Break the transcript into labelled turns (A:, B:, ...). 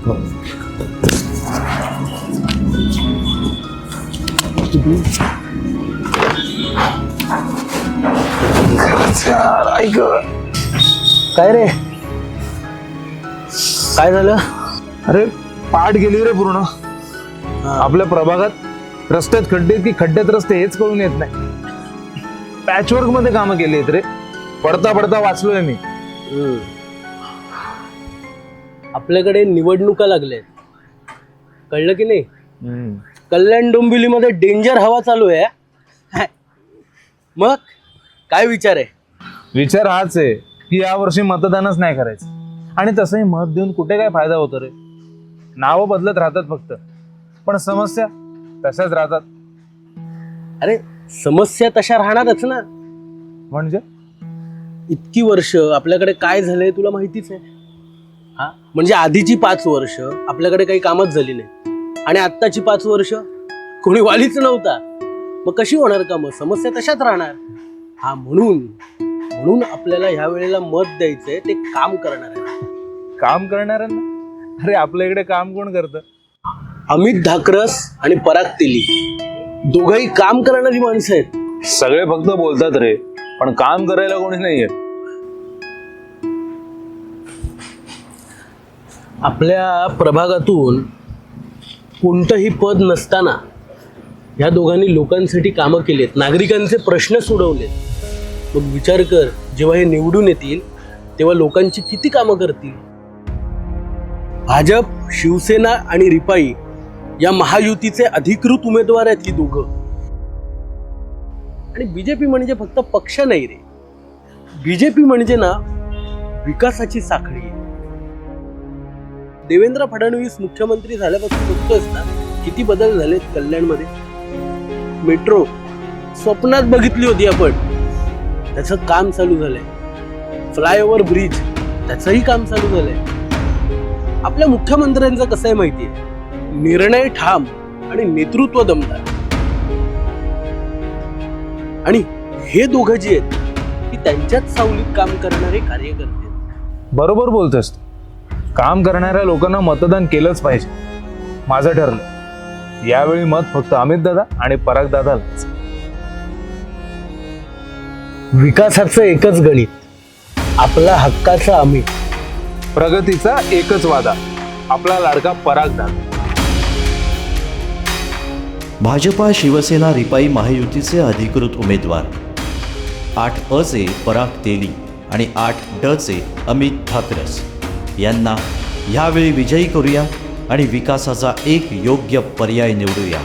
A: ऐक काय रे? काय झालं?
B: अरे पाठ गेली रे पूर्ण. आपल्या प्रभागात रस्त्यात खड्डे की खड्ड्यात रस्ते हेच कळून येत नाही. पॅचवर्कमध्ये कामं केली आहेत रे. पडता पडता वाचलोय मी.
A: आपल्याकडे निवडणुका लागल्यात. कळलं की नाही? कल्याण डोंबिवलीमध्ये डेंजर हवा चालू आहे. मग काय विचार आहे?
B: विचार हाच आहे की यावर्षी मतदानच नाही करायचं. आणि तसंही मत देऊन कुठे काय फायदा होतो रे? नावं बदलत राहतात फक्त. पण समस्या तशाच राहतात.
A: अरे समस्या तशा राहणारच ना.
B: म्हणजे?
A: इतकी वर्ष आपल्याकडे काय झालंय तुला माहितीच आहे? म्हणजे आधीची पाच वर्ष आपल्याकडे काही कामच झाली नाही. आणि आत्ताची पाच वर्ष कोणी वालीच नव्हता. मग कशी होणार कामं? समस्या तशाच राहणार. हा म्हणून म्हणून आपल्याला ह्या वेळेला मत द्यायचंय ते काम करणार आहे
B: काम करणाऱ्यांना? अरे आपल्या इकडे काम कोण करतं?
A: अमित धाकरस आणि पराग तेली. दोघंही काम करणारी माणसं आहेत.
B: सगळे फक्त बोलतात रे पण काम करायला कोणी नाहीये.
A: आपल्या प्रभागातून कोणतंही पद नसताना ह्या दोघांनी लोकांसाठी कामं केलेत. नागरिकांचे प्रश्न सोडवलेत. मग विचार कर जेव्हा हे निवडून येतील तेव्हा लोकांची किती कामं करतील? भाजप शिवसेना आणि रिपाई या महायुतीचे अधिकृत उमेदवार आहेत ही दोघं. आणि बीजेपी म्हणजे फक्त पक्ष नाही रे. बीजेपी म्हणजे ना विकासाची साखळी. आहे देवेंद्र फडणवीस मुख्यमंत्री झाल्यापासून बघतोयस ना किती बदल झालेत कल्याणमध्ये? मेट्रो स्वप्नात बघितली होती आपण. त्याचं काम चालू झालंय. फ्लायओव्हर ब्रिज त्याचंही काम चालू झालंय. आपल्या मुख्यमंत्र्यांचं कसं आहे माहिती आहे निर्णय ठाम आणि नेतृत्व दमदार. आणि हे दोघं जे आहेत की त्यांच्याच सावलीत काम करणारे कार्यकर्ते.
B: बरोबर बोलतोस तू. काम करणाऱ्या लोकांना मतदान केलंच पाहिजे. माझं ठरलं. यावेळी मत फक्त अमित दादा आणि पराग दादालाच.
A: विकासाचं एकच गणित. आपला हक्काचा अमित
B: प्रगतीचा एकच वादा. आपला लाडका पराग दादा.
C: भाजपा शिवसेना रिपाई महायुतीचे अधिकृत उमेदवार. आठ अचे पराग तेली आणि आठ डचे अमित ठाकरस. यांना यावेळी विजयी करूया आणि विकासाचा एक योग्य पर्याय निवडूया.